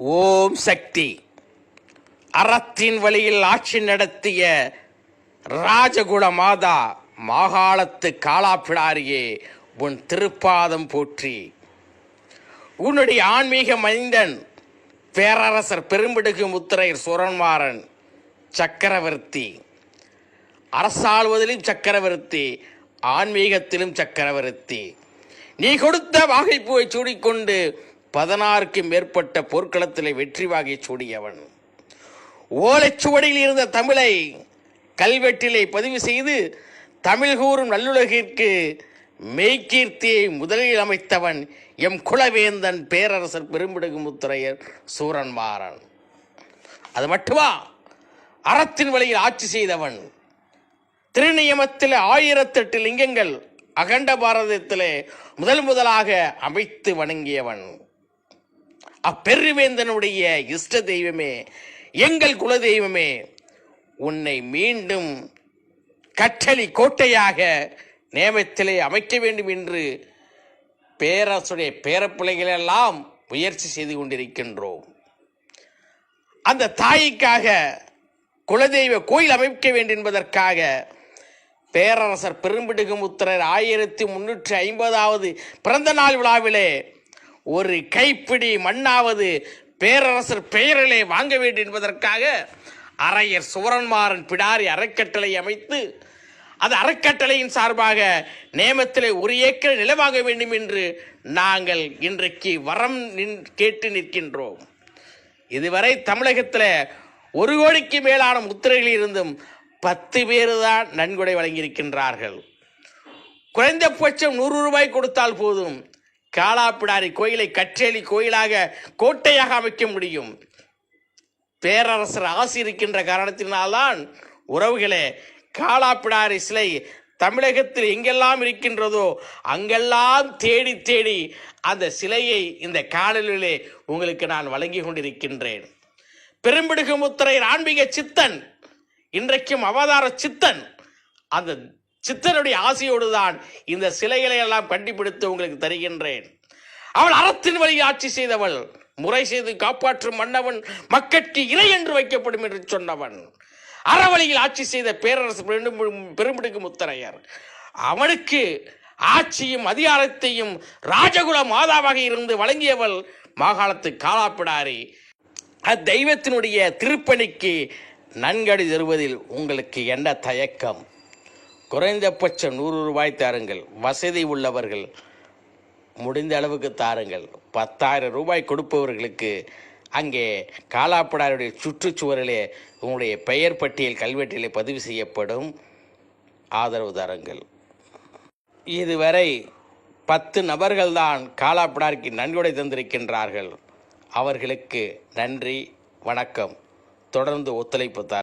ஓம் சக்தி. அறத்தின் வழியில் ஆட்சி நடத்திய ராஜகுல மாதா மாகாளத்து காலாப்பிடாரியே உன் திருப்பாதம் போற்றி. உன்னுடைய ஆன்மீக மைந்தன் பேரரசர் பெரும்பிடுகு முத்திரையர் சுரன்மாறன் சக்கரவர்த்தி. அரசாளுவதிலும் சக்கரவர்த்தி ஆன்மீகத்திலும் சக்கரவர்த்தி. நீ கொடுத்த வாகைப்பூவை சூடிக்கொண்டு பதினாறுக்கு மேற்பட்ட போர்க்களத்திலே வெற்றி வாகை சூடியவன். ஓலைச்சுவடியில் இருந்த தமிழை கல்வெட்டிலே பதிவு செய்து தமிழ் கூறும் நல்லுலகிற்கு மெய்கீர்த்தியை முதலில் அமைத்தவன் எம் குலவேந்தன் பேரரசர் பெரும்பிடுகு முத்துரையர் சூரன்மாறன் அது மட்டுமா? அறத்தின் வழியில் ஆட்சி செய்தவன். திருநியமத்தில் ஆயிரத்தெட்டு லிங்கங்கள் அகண்ட பாரதத்திலே முதல் முதலாக அமைத்து வணங்கியவன். அப்பெருவேந்தனுடைய இஷ்ட தெய்வமே எங்கள் குல தெய்வமே உன்னை மீண்டும் கற்றளி கோட்டையாக நேமத்திலே அமைக்க வேண்டும் என்று பேரரசுடைய பேரப்பிள்ளைகளெல்லாம் முயற்சி செய்து கொண்டிருக்கின்றோம். அந்த தாய்க்காக குலதெய்வ கோயில் அமைக்க வேண்டும் என்பதற்காக பேரரசர் பெரும்பிடுகுமுத்திரர் ஆயிரத்தி முன்னூற்றி ஐம்பதாவது பிறந்த நாள் விழாவிலே ஒரு கைப்பிடி மண்ணாவது பேரரசர் பெயரிலே வாங்க வேண்டும் என்பதற்காக அரையர் சுவரன்மாறன் பிடாரி அறக்கட்டளை அமைத்து அது அறக்கட்டளையின் சார்பாக நேமத்திலே ஒரு ஏக்கர் நிலம் வாங்க வேண்டும் என்று நாங்கள் இன்றைக்கு வரம் நின் கேட்டு நிற்கின்றோம். இதுவரை தமிழகத்தில் ஒரு கோடிக்கு மேலான முத்திரைகள் இருந்தும் பத்து பேர் தான் நன்கொடை வழங்கியிருக்கின்றார்கள். குறைந்தபட்சம் நூறு ரூபாய் கொடுத்தால் போதும். காலாப்பிடாரி கோயிலை கற்றேலி கோயிலாக கோட்டையாக அமைக்க முடியும். பேரரசர் ஆசி இருக்கின்ற காரணத்தினால்தான் உறவுகளே காலாப்பிடாரி சிலை தமிழகத்தில் எங்கெல்லாம் இருக்கின்றதோ அங்கெல்லாம் தேடி தேடி அந்த சிலையை இந்த காணொலியிலே உங்களுக்கு நான் வழங்கி கொண்டிருக்கின்றேன். பெரும்பிடுகு முத்திரையின் ஆன்மீக சித்தன் இன்றைக்கும் அவதார சித்தன் அந்த சித்தனுடைய ஆசையோடு தான் இந்த சிலைகளை எல்லாம் கண்டுபிடித்து உங்களுக்கு தருகின்றேன். அவள் அறத்தின் வழி ஆட்சி செய்தவள் முறை செய்து காப்பாற்றும் மன்னவன் மக்கட்கு இறை என்று வைக்கப்படும் என்று சொன்னவன். அறவழியில் ஆட்சி செய்த பேரரசு பெரும்- முத்தரையர். அவனுக்கு ஆட்சியும் அதிகாரத்தையும் ராஜகுல மாதாவாக இருந்து வழங்கியவள் மாகாணத்து காலாப்பிடாரி அத்தெய்வத்தினுடைய திருப்பணிக்கு நன்கடி தருவதில் உங்களுக்கு என்ன தயக்கம்? குறைந்தபட்சம் நூறு ரூபாய் தாருங்கள். வசதி உள்ளவர்கள் முடிந்த அளவுக்கு தாருங்கள். பத்தாயிரம் ரூபாய் கொடுப்பவர்களுக்கு அங்கே காலாப்படாருடைய சுற்றுச்சுவரிலே உங்களுடைய பெயர் பட்டியல் கல்வெட்டிலே பதிவு செய்யப்படும். ஆதரவு தாருங்கள். இதுவரை பத்து நபர்கள்தான் காலாப்படாருக்கு நன்கொடை தந்திருக்கின்றார்கள். அவர்களுக்கு நன்றி வணக்கம். தொடர்ந்து ஒத்துழைப்பு தார்